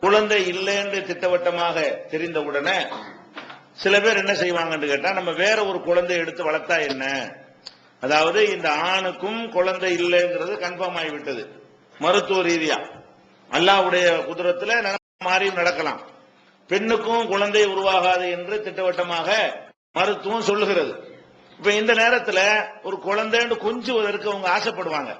குழந்தை இல்லை என்று திட்டவட்டமாக தெரிந்தவுடனே சில பேர் என்ன செய்வாங்கன்னு கேட்டா நம்ம வேற ஒரு குழந்தை எடுத்து வளர்த்தா என்ன? அதாவது இந்த ஆணுக்கும் குழந்தை இல்லைங்கிறது கன்ஃபார்ம் ஆகிவிட்டது. மருத்துவ ரீதியா. அல்லாவுடைய குதிரத்துல மாறியும் நடக்கலாம். பெண்ணுக்கும் குழந்தை உருவாகாது என்று திட்டவட்டமாக மருத்துவம் சொல்லுகிறது. இப்ப இந்த நேரத்துல ஒரு குழந்தைன்னு கொஞ்சுவதற்கு அவங்க ஆசைப்படுவாங்க.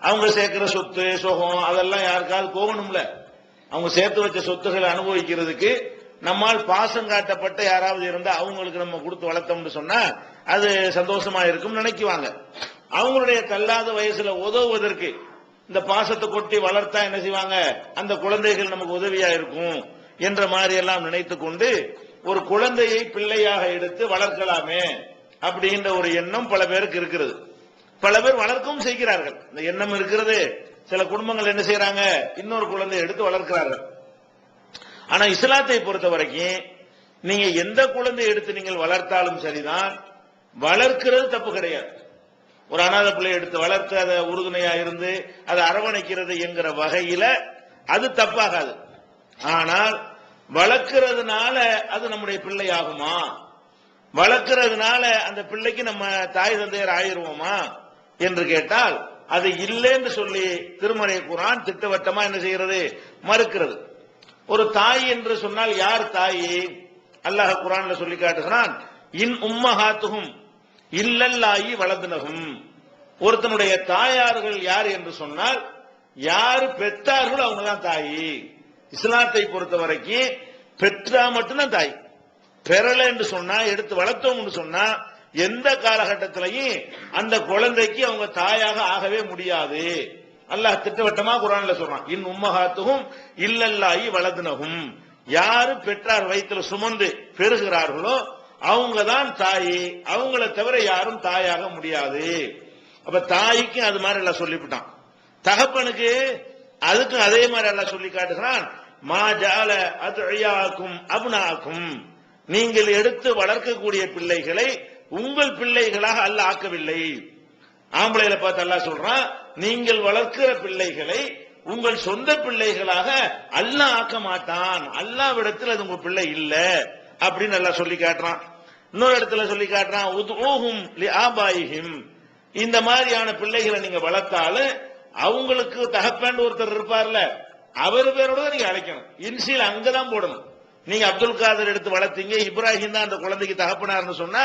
அவங்க சேர்க்கிற சொத்து சுகம் அதெல்லாம் யாருக்காவது போகணும்ல. அவங்க சேர்த்து வச்ச சொத்துக்களை அனுபவிக்கிறதுக்கு நம்மால் பாசம் காட்டப்பட்ட யாராவது இருந்தா அவங்களுக்கு நம்ம கொடுத்து வளர்த்தோம்னு சொன்னா அது சந்தோஷமா இருக்கும் நினைக்குவாங்க. அவங்களுடைய தள்ளாத வயசுல உதவுவதற்கு இந்த பாசத்தை கொட்டி வளர்த்தா என்ன செய்வாங்க? அந்த குழந்தைகள் நமக்கு உதவியா இருக்கும் என்ற மாதிரி எல்லாம் நினைத்து கொண்டு ஒரு குழந்தையை பிள்ளையாக எடுத்து வளர்க்கலாமே அப்படின்ற ஒரு எண்ணம் பல பேருக்கு இருக்கிறது. பல பேர் வளர்க்கவும் செய்கிறார்கள். இந்த எண்ணம் இருக்கிறது. சில குடும்பங்கள் என்ன செய்யறாங்க? இன்னொரு குழந்தையை எடுத்து வளர்க்கிறார்கள். ஆனா இஸ்லாத்தை பொறுத்த வரைக்கும் நீங்க எந்த குழந்தையை எடுத்து நீங்கள் வளர்த்தாலும் சரிதான் வளர்க்கிறது தப்பு கிடையாது. ஒரு அனாதை பிள்ளை எடுத்து வளர்த்து அதை உறுதுணையா இருந்து அதை அரவணைக்கிறது என்கிற வகையில அது தப்பாகாது. ஆனால் வளர்க்கிறதுனால அது நம்முடைய பிள்ளை ஆகுமா வளர்க்கிறதுனால அந்த பிள்ளைக்கு நம்ம தாய் தந்தையர் ஆயிடுவோமா? என்று கேட்டால் அது இல்லைன்னு சொல்லி திருமறை குரான் திட்டவட்டமா என்ன செய்கிறது? மறுக்கிறது. ஒரு தாய் என்று சொன்னால் யார் தாய்? அல்லாஹ் குரான்ல சொல்லி காட்டுகிறான் இன் உம்மஹாத்துகும் இல்லல்லாயி வளர்ந்தனகும். ஒருத்தனுடைய தாயார்கள் யார் என்று சொன்னால் யார் பெற்றார்களோ அவங்க தான் தாயி. இஸ்லாத்தை பொறுத்த வரைக்கும் பெற்றா மட்டும்தான் தாய். பெறல என்று சொன்னா எடுத்து வளர்த்தோம்னு சொன்னா எந்த காலகட்டத்திலையும் அந்த குழந்தைக்கு அவங்க தாயாக ஆகவே முடியாது. அல்லாஹ் திட்டவட்டமா குரான்ல சொல்றான். இன் உம்மகாத்துகும் இல்லல்லாயி வளதுனகும் யாரு பெற்றார் வயிற்றுல சுமந்து பெறுகிறார்களோ அவங்க தான் தாயி. அவங்கள தவிர யாரும் தாயாக முடியாது. அப்ப தாய்க்கும் அது மாதிரி எல்லாம் சொல்லிவிட்டான். தகப்பனுக்கு அதுக்கும் அதே மாதிரி எல்லாம் சொல்லி காட்டுகிறான். மா ஜால அது அபுனாக்கும். நீங்கள் எடுத்து வளர்க்கக்கூடிய பிள்ளைகளை உங்கள் பிள்ளைகளாக அல்ல ஆக்கவில்லை. ஆம்பளையில பார்த்து அல்லா சொல்றான் நீங்கள் வளர்க்கிற பிள்ளைகளை உங்கள் சொந்த பிள்ளைகளாக அல்லாஹ் ஆக்க மாட்டான். அல்லாவிடத்தில் அது உங்க பிள்ளை இல்ல. அப்படின்னு நல்லா சொல்லி காட்டுறான். இன்னொரு இடத்துல சொல்லி காட்டுறான் உத்ஊஹும் லி இந்த மாதிரியான பிள்ளைகளை நீங்க வளர்த்தாலும் அவங்களுக்கு தகப்பேண்டு ஒருத்தர் இருப்பார்ல அவர் பேரோட நீங்க அழைக்கணும். இன்சியில் அங்கதான் போடணும். நீங்க அப்துல் காதர் எடுத்து வளர்த்தீங்க இப்ராஹிம் தான் அந்த குழந்தைக்கு தகப்பனார்னு சொன்னா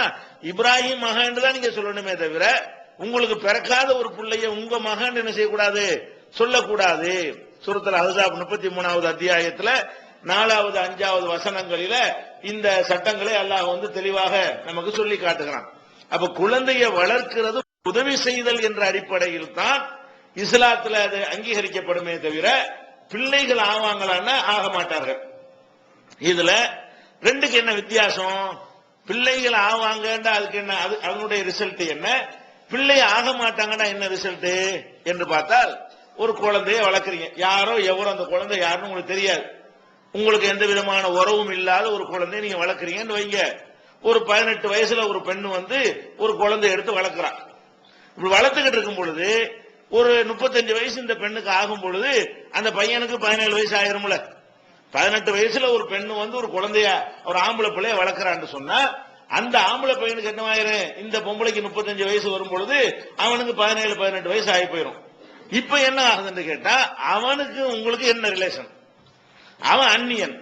இப்ராஹிம் மகன் தான் நீங்க சொல்லணுமே தவிர உங்களுக்கு பிறக்காத ஒரு பிள்ளைய உங்க மகன் என்ன செய்யக்கூடாது? சொல்லக்கூடாது. சுரத்தில் அஹாப் முப்பத்தி மூணாவது அத்தியாயத்துல நாலாவது அஞ்சாவது வசனங்களில இந்த சட்டங்களை அல்லாஹ் வந்து தெளிவாக நமக்கு சொல்லி காட்டுகிறான். அப்ப குழந்தையை வளர்க்கிறது உதவி செய்தல் என்ற அடிப்படையில் தான் இஸ்லாத்துல அது அங்கீகரிக்கப்படுமே தவிர பிள்ளைகள் ஆவாங்களான்னா ஆக மாட்டார்கள். இதுல ரெண்டுக்கு என்ன வித்தியாசம்? பிள்ளைகள் ஆவாங்கன்றா அதுக்கு என்ன அது அதனுடைய ரிசல்ட் என்ன? பிள்ளை ஆக மாட்டாங்கன்னா என்ன ரிசல்ட் என்று பார்த்தால் ஒரு குழந்தைய வளர்க்குறீங்க. யாரோ எவரோ அந்த குழந்தை யாருன்னு உங்களுக்கு தெரியாது. உங்களுக்கு எந்த விதமான உறவும் இல்லாத ஒரு குழந்தைய நீங்க வளர்க்குறீங்கன்னு வைங்க. ஒரு பதினெட்டு வயசுல ஒரு பெண்ணு வந்து ஒரு குழந்தை எடுத்து வளர்க்குறா. இப்படி வளர்த்துக்கிட்டு இருக்கும் பொழுது ஒரு முப்பத்தஞ்சு வயசு இந்த பெண்ணுக்கு ஆகும் பொழுது அந்த பையனுக்கு பதினேழு வயசு ஆயிரும்ல. பதினெட்டு வயசுல ஒரு பெண்ணு வந்து ஒரு குழந்தைய ஒரு ஆம்பளை பிள்ளைய வளர்க்குறான்னு சொன்னா அந்த ஆம்பளை பையனுக்கு என்னவாயிரும் இந்த பொம்பளைக்கு முப்பத்தஞ்சு வயசு வரும் பொழுது அவனுக்கு பதினேழு பதினெட்டு வயசு ஆகி போயிடும் இப்ப என்ன ஆகுதுன்னு கேட்டா அவனுக்கு உங்களுக்கு என்ன ரிலேஷன் அவன் அந்நியன்.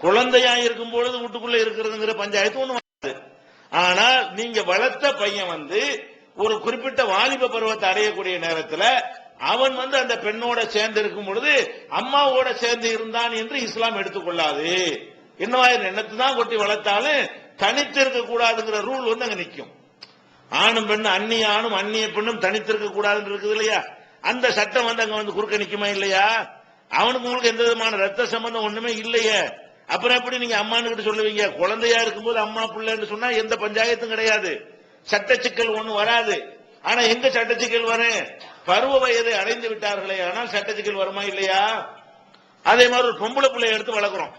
குழந்தையா இருக்கும் பொழுது வீட்டுக்குள்ள இருக்கிறதுங்கிற பஞ்சாயத்து ஒண்ணு வராது. ஆனால் நீங்க வளர்த்த பையன் வந்து ஒரு குறிப்பிட்ட வாலிப பருவத்தை அடையக்கூடிய நேரத்தில் அவன் வந்து அந்த பெண்ணோட சேர்ந்து இருக்கும் பொழுது அம்மாவோட சேர்ந்து இருந்தான் என்று இஸ்லாம் எடுத்துக்கொள்ளாது. என்னவாயிரம் எண்ணத்தை தான் கொட்டி வளர்த்தாலும் தனித்து இருக்க கூடாதுங்கிற ரூல் வந்து அங்க நிற்கும் ஆணும் பெண்ணு அந்நிய ஆணும் அந்நிய பெண்ணும் தனித்திருக்க கூடாதுன்னு இருக்குது இல்லையா? அந்த சட்டம் வந்து அங்க வந்து குறுக்க நிற்குமா இல்லையா? அவனுக்கு உங்களுக்கு எந்த விதமான ரத்த சம்பந்தம் ஒண்ணுமே இல்லையே. அப்புறம் எப்படி நீங்க அம்மான்னு கிட்ட சொல்லுவீங்க? குழந்தையா இருக்கும்போது அம்மா பிள்ளைன்னு சொன்னா எந்த பஞ்சாயத்தும் கிடையாது. சட்ட சிக்கல் ஒண்ணு வராது. ஆனா எங்க சட்ட சிக்கல் வரும் பருவ வயதை அடைந்து விட்டார்களே ஆனால் சட்ட சிக்கல் வருமா இல்லையா? அதே மாதிரி ஒரு பொம்பளை பிள்ளைய எடுத்து வளர்க்குறோம்.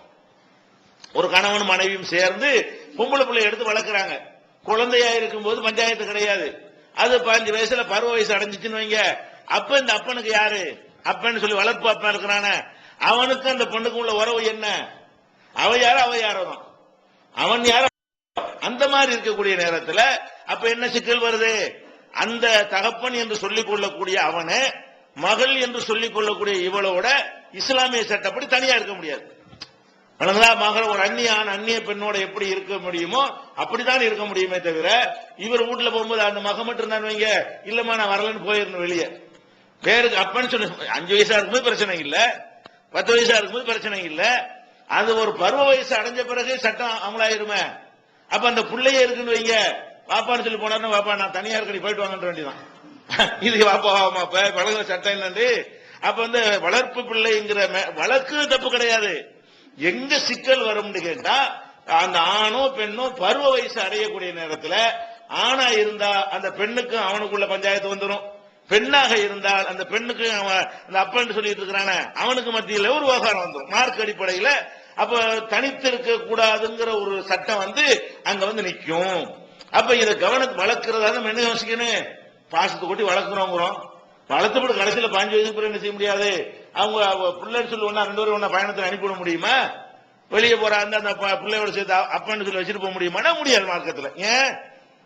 ஒரு கணவன் மனைவியும் சேர்ந்து பொம்பளை பிள்ளைய எடுத்து வளர்க்குறாங்க. குழந்தையா இருக்கும்போது பஞ்சாயத்து கிடையாது. அது பதினஞ்சு வயசுல பருவ வயசு அடைஞ்சிச்சுன்னு வைங்க. அப்ப இந்த அப்பனுக்கு யாரு? அப்பன்னு சொல்லி வளர்ப்பு அப்பா இருக்கிறான. அவனுக்கு அந்த பொண்ணுக்கும் உள்ள உறவு என்ன? அவ யாரோ அவ யாரோ தான். அவன் யாரோ அந்த மாதிரி இருக்கக்கூடிய நேரத்துல அப்ப என்ன சிக்கல் வருது? அந்த தகப்பன் என்று சொல்லிக் கொள்ளக்கூடிய அவனை மகள் என்று சொல்லிக் கொள்ளக்கூடிய இவளோட இஸ்லாமிய சட்டப்படி தனியா இருக்க முடியாது. வணங்கலா மகள் ஒரு அந்நியான அந்நிய பெண்ணோட எப்படி இருக்க முடியுமோ அப்படித்தான் இருக்க முடியுமே தவிர இவர் வீட்டுல போகும்போது அந்த மக மட்டும் இருந்தான்னு வைங்க இல்லம்மா நான் வரலன்னு போயிருந்தேன் வெளியே. பேருக்கு அப்பன்னு சொல்லி அஞ்சு வயசா இருக்கும்போது பிரச்சனை இல்ல பத்து வயசா இருக்கும்போது பிரச்சனை இல்ல அது ஒரு பருவ வயசு அடைஞ்ச பிறகு சட்டம் அமலாயிருமே. அப்ப அந்த புள்ளையே இருக்குன்னு வைங்க வாப்பான்னு சொல்லி போனாருன்னா வாப்பா நான் தனியார் கடை போயிட்டு வாங்கன்ற வேண்டியதான் இது வாப்பா வாப்பா வளர்க்குற சட்டம் இல்லை அப்ப வந்து வளர்ப்பு பிள்ளைங்கிற மே- வழக்கு தப்பு கிடையாது. எங்க சிக்கல் வரும்னு கேட்டா அந்த ஆணோ பெண்ணோ பருவ வயசு அடையக்கூடிய நேரத்துல ஆணா இருந்தா அந்த பெண்ணுக்கும் அவனுக்குள்ள பஞ்சாயத்து வந்துடும் பெண்ணாக இருந்தால் அந்த பெண்ணுக்கு அவன் அந்த அப்பன் சொல்லிட்டு இருக்கிறானே அவனுக்கு மத்தியில் ஒரு விவகாரம் வந்துடும் மார்க் அடிப்படையில அப்ப தனித்திருக்க கூடாதுங்கிற ஒரு சட்டம் வந்து அங்க வந்து நிற்கும் அப்ப இதை கவனம் வளர்க்கிறதா நம்ம என்ன யோசிக்கணும்? பாசத்தை கொட்டி வளர்க்குறோங்கிறோம். வளர்த்துப்பட்டு கடைசியில் பாஞ்சு வயசுக்கு பிறகு என்ன செய்ய முடியாது? அவங்க பிள்ளைன்னு சொல்லி ஒன்னா ரெண்டு பேரும் ஒன்னா பயணத்தில் அனுப்பிவிட முடியுமா? வெளியே போற அந்த அந்த ப- பிள்ளையோட சேர்த்து அப்பன்னு சொல்லி வச்சுட்டு போக முடியுமா? முடியாது மார்க்கத்தில். ஏன்?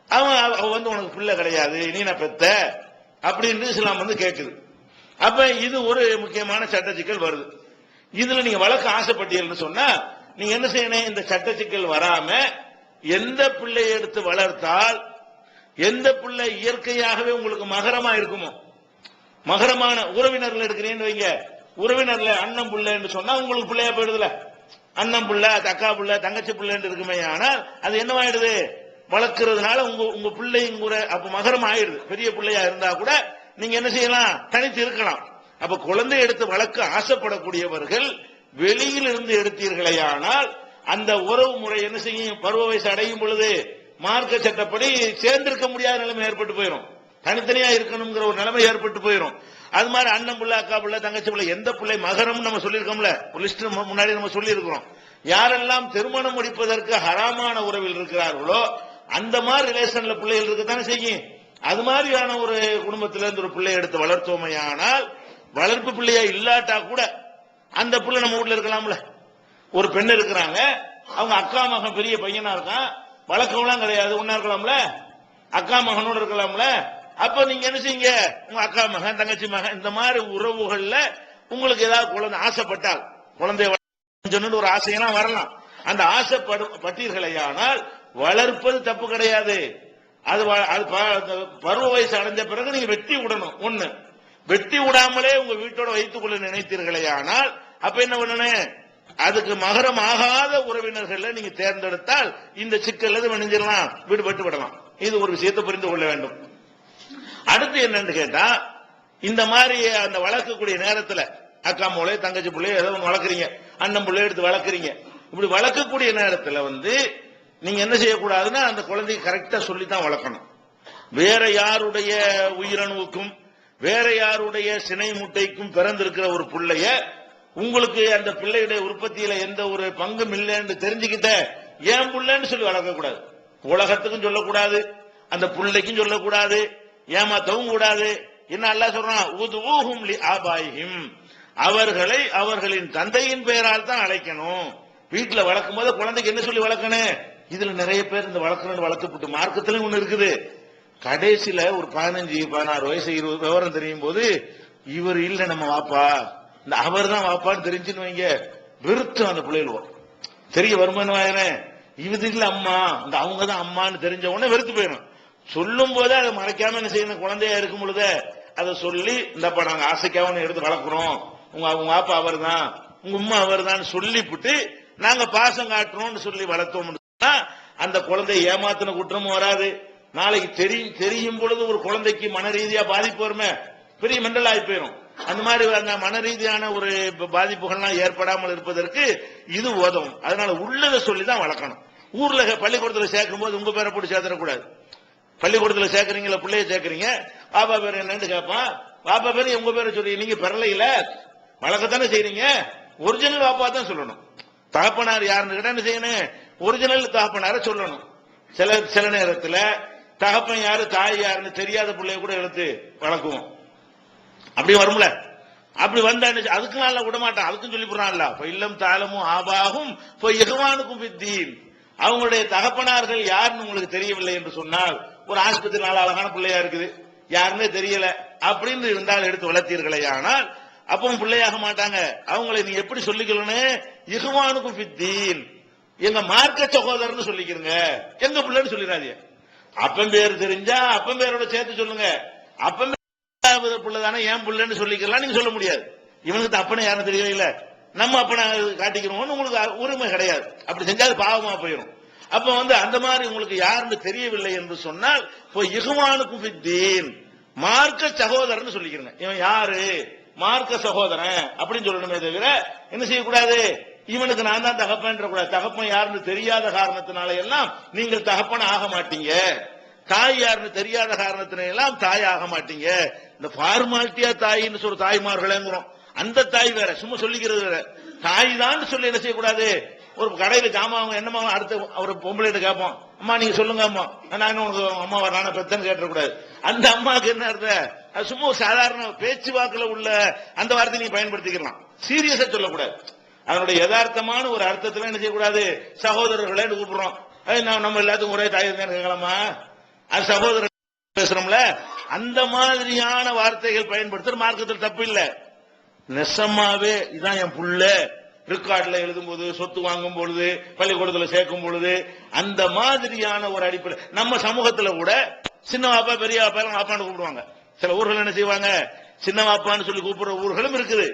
அவன் அவன் வந்து உனக்கு பிள்ளை கிடையாது நீ நான் பெத்த? அப்படின்னு இஸ்லாம் வந்து கேட்குது அப்ப இது ஒரு முக்கியமான சட்ட சிக்கல் வருது. இதுல நீங்க வழக்கு ஆசைப்பட்டீங்கன்னு சொன்னா நீங்க என்ன செய்யணும்? இந்த சட்ட சிக்கல் வராம எந்த பிள்ளையை எடுத்து வளர்த்தால் எந்த பிள்ளை இயற்கையாகவே உங்களுக்கு மகரமா இருக்குமோ? மகரமான உறவினர்கள் எடுக்கிறீன்னு வைங்க. உறவினர்ல அண்ணன் பிள்ளைன்னு சொன்னா உங்களுக்கு பிள்ளையா போயிடுதுல. அண்ணன் புள்ள தக்கா புள்ள தங்கச்சி பிள்ளைன்னு இருக்குமே. ஆனால் அது என்னவாயிடுது? வளர்க்கறதுனால உங்க உங்க பிள்ளையும் கூட அப்ப மகரம் ஆயிடுது. பெரிய பிள்ளையா இருந்தா கூட நீங்க என்ன செய்யலாம்? தனித்து இருக்கலாம். அப்ப குழந்தை எடுத்து வளர்க்க ஆசைப்படக்கூடியவர்கள் வெளியில் இருந்து எடுத்தீர்களேயானால் அந்த உறவு முறை என்ன செய்யும்? பருவ வயசு அடையும் பொழுது மார்க்க சட்டப்படி சேர்ந்திருக்க முடியாத நிலைமை ஏற்பட்டு போயிடும் தனித்தனியா இருக்கணுங்கிற ஒரு நிலைமை ஏற்பட்டு போயிடும் அது மாதிரி அண்ணன் புள்ள அக்கா புள்ள தங்கச்சி புள்ள எந்த பிள்ளை? மகரம் நம்ம சொல்லியிருக்கோம்ல. லிஸ்ட் முன்னாடி நம்ம சொல்லியிருக்கிறோம். யாரெல்லாம் திருமணம் முடிப்பதற்கு ஹராமான உறவில் இருக்கிறார்களோ அந்த மாதிரி ரிலேஷன்ல பிள்ளைகள் இருக்கத்தானே செய்யும். அது மாதிரியான ஒரு குடும்பத்தில இருந்து ஒரு பிள்ளையை எடுத்து வளர்த்தோமையானால் வளர்ப்பு பிள்ளையா இல்லாட்டா கூட அந்த பிள்ளை நம்ம வீட்டுல இருக்கலாம்ல. ஒரு பெண் இருக்கிறாங்க. அவங்க அக்கா மகன் பெரிய பையனா இருக்கான். வழக்கம்லாம் கிடையாது. ஒன்னா இருக்கலாம்ல? அக்கா மகனோட இருக்கலாம்ல? அப்ப நீங்க என்ன செய்யுங்க? உங்க அக்கா மகன் தங்கச்சி மகன் இந்த மாதிரி உறவுகள்ல உங்களுக்கு ஏதாவது குழந்தை ஆசைப்பட்டால் குழந்தை சொன்னு ஒரு ஆசையெல்லாம் வரலாம். அந்த ஆசைப்படு பட்டீர்களையானால் வளர்ப்பது தப்பு கிடையாது. அது வ- அது ப- அந்த பருவ வயசு அடைஞ்ச பிறகு நீங்க வெட்டி விடணும். ஒண்ணு. வெட்டி விடாமலே உங்க வீட்டோட வைத்துக் கொள்ள நினைத்தீர்களேயானால் அப்ப என்ன பண்ணணும்? அதுக்கு மகரம் ஆகாத உறவினர்களை நீங்க தேர்ந்தெடுத்தால் இந்த சிக்கல் எது நினைஞ்சிடலாம் விடுபட்டு விடலாம். இது ஒரு விஷயத்தை புரிந்து கொள்ள வேண்டும். அடுத்து என்னன்னு கேட்டா இந்த மாதிரி அந்த வளர்க்கக்கூடிய நேரத்துல அக்கா மூளை தங்கச்சி பிள்ளையோ ஏதோ ஒன்று வளர்க்குறீங்க. அண்ணன் பிள்ளை எடுத்து வளர்க்குறீங்க. இப்படி வளர்க்கக்கூடிய நேரத்துல வந்து நீங்க என்ன செய்யக்கூடாதுன்னா அந்த குழந்தைக்கு கரெக்டா சொல்லி தான் வளர்க்கணும். வேற யாருடைய உயிரணுவுக்கும் வேற யாருடைய சினை முட்டைக்கும் பிறந்திருக்கிற ஒரு பிள்ளைய உங்களுக்கு அந்த பிள்ளையுடைய உற்பத்தியில எந்த ஒரு பங்கும் இல்லைன்னு தெரிஞ்சுக்கிட்ட ஏன் புள்ளன்னு சொல்லி வளர்க்க கூடாது. உலகத்துக்கும் சொல்லக்கூடாது அந்த பிள்ளைக்கும் சொல்லக்கூடாது ஏமாத்தவும் கூடாது. என்ன அல்ல சொல்றான்? உதுஊஹும் லி ஆபாயிஹிம். அவர்களை அவர்களின் தந்தையின் பெயரால் தான் அழைக்கணும். வீட்டுல வளர்க்கும் போது குழந்தைக்கு என்ன சொல்லி வளர்க்கணும்? இதுல நிறைய பேர் இந்த வளர்க்கணும்னு வளர்க்கப்பட்டு மார்க்கத்திலும் ஒண்ணு இருக்குது. கடைசியில ஒரு பதினஞ்சு பதினாறு வயசு இருபது விவரம் தெரியும் போது இவர் இல்ல நம்ம வாப்பா. இந்த அவர் தான் வாப்பான்னு தெரிஞ்சுன்னு வைங்க. வெறுத்து அந்த பிள்ளைகளுவோம் தெரிய வருமானம் இது இல்ல அம்மா. இந்த அவங்க தான் அம்மான்னு தெரிஞ்ச உடனே வெறுத்து போயிடும். சொல்லும் போதே அதை மறைக்காம என்ன செய்யணும்? குழந்தையா இருக்கும் பொழுது அதை சொல்லி இந்தப்பா நாங்க ஆசைக்காக எடுத்து வளர்க்குறோம். உங்க உங்க அப்பா அவர் தான் உங்க உம்மா அவர் தான் சொல்லிவிட்டு நாங்க பாசம் காட்டுறோம்னு சொல்லி வளர்த்தோம்னு அந்த குழந்தை ஏமாத்தின குற்றமும் வராது. நாளைக்கு தெரியும் தெரியும் பொழுது ஒரு குழந்தைக்கு மன ரீதியா பாதிப்பு வருமே. பெரிய மெண்டல் ஆகி போயிடும் அந்த மாதிரி அந்த மன ரீதியான ஒரு பாதிப்புகள்லாம் ஏற்படாமல் இருப்பதற்கு இது உதவும். அதனால உள்ளதை சொல்லி தான் வளர்க்கணும். ஊர்ல பள்ளிக்கூடத்துல சேர்க்கும் போது உங்க பேரை போட்டு சேர்த்துடக்கூடாது. பள்ளிக்கூடத்துல சேர்க்கறீங்களா பிள்ளைய சேர்க்கறீங்க? பாப்பா பேர் என்னன்னு கேட்பான் பாப்பா பேர் உங்க பேரை சொல்லி நீங்க பெறலையில? வழக்கத்தானே செய்றீங்க? ஒரிஜினல் பாப்பா தான் சொல்லணும். தகப்பனார் யாருன்னு கேட்டா என்ன செய்யணும்? ஒரிஜினல் தகப்பனார சொல்லணும். சில சில நேரத்துல தகப்பன் யாரு தாய் யாருன்னு தெரியாத பிள்ளைய கூட எடுத்து வளர்க்குவோம். அப்படி வரும்ல. அப்படி வந்தா என்ன செய்- அதுக்கும் அல்ல விட மாட்டான் அதுக்கும் சொல்லி போறான்ல இல்லம் தாளமும் ஆபாகும் இப்ப எகுவானுக்கும் வித்தீன் அவங்களுடைய தகப்பனார்கள் யாருன்னு உங்களுக்கு தெரியவில்லை என்று சொன்னால் ஒரு ஆஸ்பத்திரி நாள் அழகான பிள்ளையா இருக்குது. யாருமே தெரியல. அப்படின்னு இருந்தால் எடுத்து வளர்த்தீர்களே ஆனால் அப்பவும் பிள்ளையாக மாட்டாங்க. அவங்களை நீ எப்படி சொல்லிக்கணும்னு இகுவானுக்கும் பித்தீன் எங்க மார்க்க சகோதரன்னு சொல்லிக்கிறங்க எங்க பிள்ளைன்னு சொல்லிடாதீங்க. அப்பன் பேர் தெரிஞ்சா அப்பன் பேரோட சேர்த்து சொல்லுங்க. அப்பன் ரெண்டாவது பிள்ளை தானே ஏன் பிள்ளைன்னு சொல்லிக்கலாம் நீங்க சொல்ல முடியாது. இவனுக்கு அப்பனை யாரும் தெரியவே இல்ல. நம்ம அப்பனை காட்டிக்கிறோம்னு உங்களுக்கு உரிமை கிடையாது. அப்படி செஞ்சா பாவமா போயிடும். அப்ப வந்து அந்த மாதிரி உங்களுக்கு யாருன்னு தெரியவில்லை என்று சொன்னால் இப்போ இகுவானுக்கும் பித்தீன் மார்க்க சகோதரன் சொல்லிக்கிறேன் இவன் யாரு? மார்க்க சகோதரன். அப்படின்னு சொல்லணுமே தவிர என்ன செய்யக்கூடாது? இவனுக்கு நான் தான் தகப்பன்ற கூடாது தகப்பன் யாருன்னு தெரியாத காரணத்தினால எல்லாம் நீங்கள் தகப்பன் ஆக மாட்டீங்க. தாய் யாருன்னு தெரியாத காரணத்தினால எல்லாம் தாய் ஆக மாட்டீங்க. இந்த ஃபார்மாலிட்டியா தாயின்னு சொல்ற தாய்மார்களேங்கிறோம். அந்த தாய் வேற சும்மா சொல்லிக்கிறது வேற. தாய் தான் சொல்லி என்ன செய்யக்கூடாது? ஒரு கடையில ஜாமான் என்னமா அடுத்த ஒரு பொம்பளைகிட்ட கேட்போம். அம்மா நீங்க சொல்லுங்க அம்மா. நான் என்ன உனக்கு அம்மா வரான பெத்தன்னு கேட்டக்கூடாது அந்த அம்மாவுக்கு என்ன அர்த்தம்? அது சும்மா ஒரு சாதாரண பேச்சுவாக்கில் உள்ள அந்த வார்த்தை நீங்க பயன்படுத்திக்கலாம். சீரியஸா சொல்லக்கூடாது. அதனுடைய யதார்த்தமான ஒரு அர்த்தத்துல என்ன செய்யக்கூடாது? சகோதரர்களே கூப்பிடுறோம். அது நம்ம எல்லாத்துக்கும் ஒரே தாய் தான் கேட்கலாமா? அது சகோதரர் பேசுறோம்ல? அந்த மாதிரியான வார்த்தைகள் பயன்படுத்துற மார்க்கத்தில் தப்பு இல்ல. நெசமாவே இதான் என் புள்ள. ரெக்கார்ட்ல எழுதும் போது சொத்து வாங்கும் பொழுது பள்ளிக்கூடத்துல சேர்க்கும் பொழுது அந்த மாதிரியான ஒரு அடிப்படை. நம்ம சமூகத்துல கூட சின்ன வாப்பா பெரிய வாப்பா எல்லாம் வாப்பான்னு கூப்பிடுவாங்க. சில ஊர்கள் என்ன செய்வாங்க? சின்ன வாப்பான்னு சொல்லி கூப்பிடுற ஊர்களும் இருக்குது.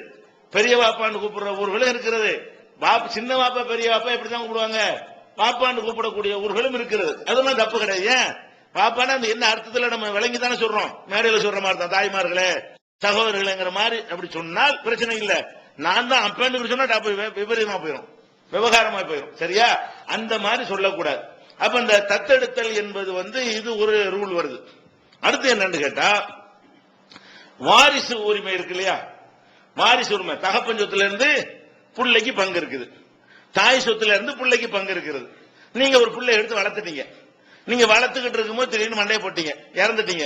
பெரிய வாப்பான்னு கூப்பிடுற ஊர்களும் இருக்கிறது பாப் சின்ன வாப்பா பெரிய வாப்பா இப்படிதான் கூப்பிடுவாங்க? வாப்பான்னு கூப்பிடக்கூடிய ஊர்களும் இருக்கிறது அதெல்லாம் தப்பு கிடையாது. ஏன்? பாப்பானா அந்த என்ன அர்த்தத்துல நம்ம விளங்கி தானே சொல்றோம்? மேடையில சொல்ற மாதிரி தான். தாய்மார்களே சகோதரர்களேங்கிற மாதிரி அப்படி சொன்னால் பிரச்சனை இல்ல. நான் தான் அப்பன்னு சொன்னா வி- விபரீதமா போயிடும் விவகாரமா போயிடும் சரியா? அந்த மாதிரி சொல்லக்கூடாது. அப்ப இந்த தத்தெடுத்தல் என்பது வந்து இது ஒரு ரூல் வருது. அடுத்து என்னன்னு கேட்டா வாரிசு உரிமை இருக்கு இல்லையா? வாரிசு உரிமை. தகப்பன் சொத்துல இருந்து பிள்ளைக்கு பங்கு இருக்குது. தாய் சொத்துல இருந்து பிள்ளைக்கு பங்கு இருக்கிறது நீங்க ஒரு பிள்ளை எடுத்து வளர்த்துட்டீங்க. நீங்க வளர்த்துக்கிட்டு இருக்கும்போது திடீர்னு மண்டையை போட்டீங்க இறந்துட்டீங்க.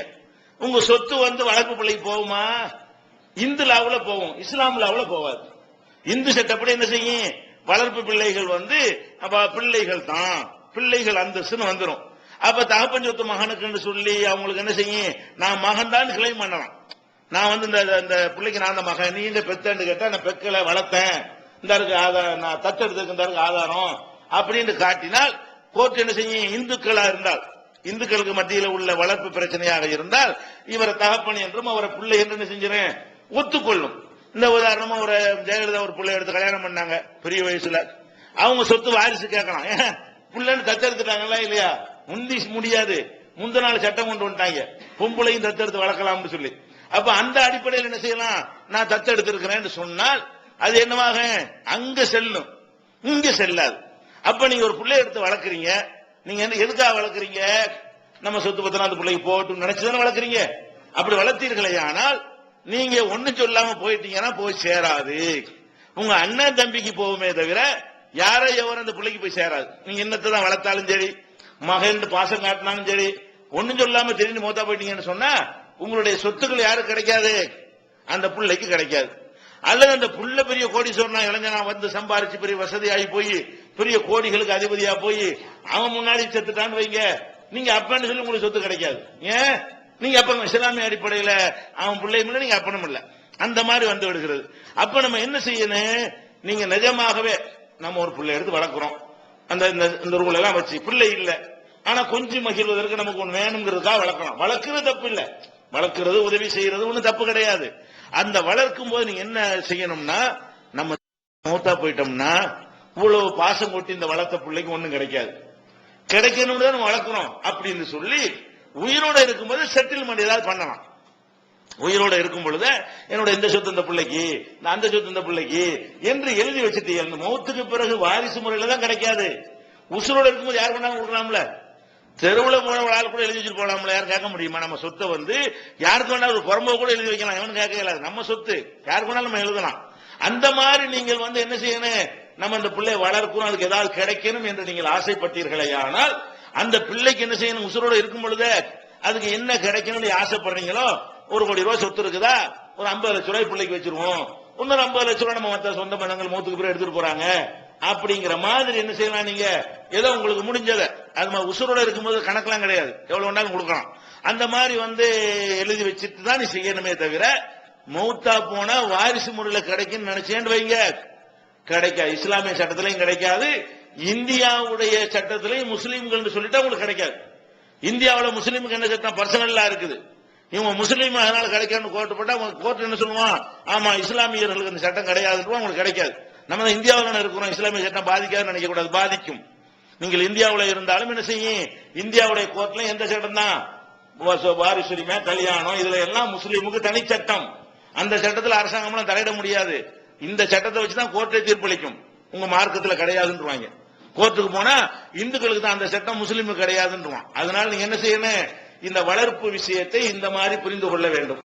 உங்க சொத்து வந்து வளர்ப்பு பிள்ளைக்கு போகுமா? இந்து லாவுல போகும் இஸ்லாம் லாவுல போகாது. இந்து சட்டப்படி என்ன செய்யும்? வளர்ப்பு பிள்ளைகள் வந்து அப்ப பிள்ளைகள் தான். பிள்ளைகள் அந்தஸ்துன்னு வந்துடும் அப்ப தகப்பன் சொத்து மகனுக்குன்னு சொல்லி அவங்களுக்கு என்ன செய்யும்? நான் மகன் தான் கிளைம் பண்ணலாம். நான் வந்து இந்த இந்த பிள்ளைக்கு நான் அந்த மகன் நீ இந்த பெத்தன்னு கேட்டா நான் பெக்கலை வளர்த்தேன். இந்த இருக்கு ஆதாரம் நான் தத்தெடுத்துக்கு இந்த இருக்கு ஆதாரம். அப்படின்னு காட்டினால் கோர்ட் என்ன செய்யும்? இந்துக்களா இருந்தால் இந்துக்களுக்கு மத்தியில் உள்ள வளர்ப்பு பிரச்சனையாக இருந்தால் இவரை தகப்பன் என்றும் அவரை பிள்ளை என்று என்ன செஞ்சிடறேன் ஒத்துக்கொள்ளும். இந்த உதாரணமா ஒரு ஜெயலலிதா ஒரு பிள்ளை எடுத்து கல்யாணம் பண்ணாங்க பெரிய வயசுல. அவங்க சொத்து வாரிசு கேட்கலாம். ஏன் பிள்ளைன்னு தத்தெடுத்துட்டாங்களா இல்லையா? முந்தி முடியாது. முந்த நாள் சட்டம் கொண்டு வந்துட்டாங்க. பொம்பளையும் தத்தெடுத்து வளர்க்கலாம்னு சொல்லி. அப்ப அந்த அடிப்படையில் என்ன செய்யலாம்? நான் தத்தெடுத்திருக்கிறேன்னு சொன்னால் அது என்னவாக? அங்க செல்லும். இங்க செல்லாது. அப்ப நீங்க ஒரு பிள்ளை எடுத்து வளர்க்குறீங்க. நீங்க எதுக்காக வளர்க்குறீங்க? நம்ம சொத்து பத்திரம் அந்த பிள்ளைக்கு போகட்டும் நினைச்சுதானே வளர்க்குறீங்க. அப்படி வளர்த்தீர்களே ஆனால் நீங்க ஒன்னும் சொல்லாம போயிட்டீங்கன்னா போய் சேராது. உங்க அண்ணன் தம்பிக்கு போகுமே தவிர யாரோ எவரும் அந்த பிள்ளைக்கு போய் சேராது. நீங்க என்னத்தான் வளர்த்தாலும் சரி மகன் பாசம் காட்டினாலும் சரி ஒன்னும் சொல்லாம தெரிஞ்சு மூத்தா போயிட்டீங்கன்னு சொன்னா உங்களுடைய சொத்துக்கள் யாருக்கு கிடைக்காது? அந்த பிள்ளைக்கு கிடைக்காது. அல்லது அந்த புள்ள பெரிய கோடீஸ்வரனா இளைஞனா வந்து சம்பாரிச்சு பெரிய வசதியாகி போய் பெரிய கோடிகளுக்கு அதிபதியா போய் அவன் முன்னாடி செத்துட்டான்னு வைங்க. நீங்க அப்பன்னு சொல்லி உங்களுக்கு சொத்து கிடைக்காது. ஏன்? நீங்க அப்ப இஸ்லாமிய அடிப்படையில அவன் பிள்ளையும் இல்லை நீங்க அப்பனும் இல்ல. அந்த மாதிரி வந்து விடுகிறது. அப்ப நம்ம என்ன செய்யணும்? நீங்க நிஜமாகவே நம்ம ஒரு பிள்ளை எடுத்து வளர்க்குறோம். அந்த இந்த இந்த ரூல் எல்லாம் வச்சு. பிள்ளை இல்ல. ஆனா கொஞ்சம் மகிழ்வதற்கு நமக்கு ஒன்று வேணுங்கிறதுக்காக வளர்க்கணும். வளர்க்கிறது தப்பு இல்ல. வளர்க்கிறது உதவி செய்யறது ஒன்றும் தப்பு கிடையாது. அந்த வளர்க்கும் போது நீங்க என்ன செய்யணும்னா நம்ம மூத்தா போயிட்டோம்னா இவ்வளவு பாசம் கொட்டி இந்த வளர்த்த பிள்ளைக்கு ஒண்ணும் கிடைக்காது. கிடைக்கணும்னு தான் வளர்க்கிறோம் அப்படின்னு சொல்லி உயிரோட இருக்கும்போது செட்டில்மெண்ட் ஏதாவது பண்ணலாம். உயிரோட இருக்கும் பொழுது என்னோட இந்த சொத்து இந்த பிள்ளைக்கு அந்த சொத்து இந்த பிள்ளைக்கு என்று எழுதி வச்சுட்டீங்க மௌத்துக்கு பிறகு வாரிசு முறையில தான் கிடைக்காது. உசுரோட இருக்கும்போது யார் பண்ணாலும் கொடுக்கலாம்ல? தெருவில் போனவங்களால் கூட எழுதி வச்சுட்டு போலாம்ல யாரும் கேட்க முடியுமா? நம்ம சொத்தை வந்து யாருக்கு வேணாலும் ஒரு புறம்போ கூட எழுதி வைக்கலாம். எவனும் கேட்க இயலாது நம்ம சொத்து. யாருக்கு வேணாலும் நம்ம எழுதலாம். அந்த மாதிரி நீங்கள் வந்து என்ன செய்யணும்? நம்ம அந்த பிள்ளை வளர்க்கணும். அதுக்கு ஏதாவது கிடைக்கணும் என்று நீங்கள் ஆசைப்பட்டீர்களே ஆனால் அந்த பிள்ளைக்கு என்ன செய்யணும்? உசுரோட இருக்கும் பொழுது அதுக்கு என்ன கிடைக்கணும்னு ஆசைப்படுறீங்களோ? ஒரு கோடி ரூபாய் சொத்து இருக்குதா? ஒரு ஐம்பது லட்ச ரூபாய் பிள்ளைக்கு வச்சிருவோம். இன்னொரு ஐம்பது லட்ச ரூபாய் நம்ம மற்ற சொந்த பந்தங்கள் மூத்துக்கு பிறகு எடுத்துட்டு போறாங்க. அப்படிங்கிற மாதிரி என்ன செய்யலாம் நீங்க? ஏதோ உங்களுக்கு முடிஞ்சதை. அது மாதிரி உசுரோட இருக்கும்போது கணக்கெல்லாம் கிடையாது. எவ்வளவு வேணாலும் கொடுக்கலாம். அந்த மாதிரி வந்து எழுதி வச்சுட்டு தான் நீ செய்யணுமே தவிர மௌத்தா போனா வாரிசு முறையில் கிடைக்கும்னு நினைச்சேன்னு வைங்க. கிடைக்காது இஸ்லாமிய சட்டத்திலையும் கிடைக்காது. இந்தியாவுடைய சட்டத்திலையும் முஸ்லீம்கள் சொல்லிட்டு உங்களுக்கு கிடைக்காது. இந்தியாவில் முஸ்லீமுக்கு என்ன சட்டம்? பர்சனலா இருக்குது. இவங்க முஸ்லீம் அதனால கிடைக்காதுன்னு கோர்ட்டு போட்டா கோர்ட் என்ன சொல்லுவான்? ஆமா இஸ்லாமியர்களுக்கு இந்த சட்டம் கிடையாதுன்னு உங்களுக்கு கிடைக்காது. நம்ம தான் இந்தியாவில் இருக்கிறோம்? இஸ்லாமிய சட்டம் பாதிக்காதுன்னு நினைக்க கூடாது பாதிக்கும். நீங்கள் இந்தியாவுல இருந்தாலும் என்ன செய்யும்? இந்தியாவுடைய கோர்ட்ல எந்த சட்டம் தான்? வாரிசுரிமை கல்யாணம் இதுல எல்லாம் முஸ்லீமுக்கு தனி சட்டம். அந்த சட்டத்தில் அரசாங்கம்லாம் தலையிட முடியாது. இந்த சட்டத்தை வச்சுதான் கோர்ட்டை தீர்ப்பளிக்கும். உங்க மார்க்கத்துல கிடையாதுன்றவாங்க. கோர்ட்டுக்கு போனா இந்துக்களுக்கு தான் அந்த சட்டம் முஸ்லீமுக்கு கிடையாதுன்றவான். அதனால நீங்க என்ன செய்யணும்? இந்த வளர்ப்பு விஷயத்தை இந்த மாதிரி புரிந்து கொள்ள வேண்டும்.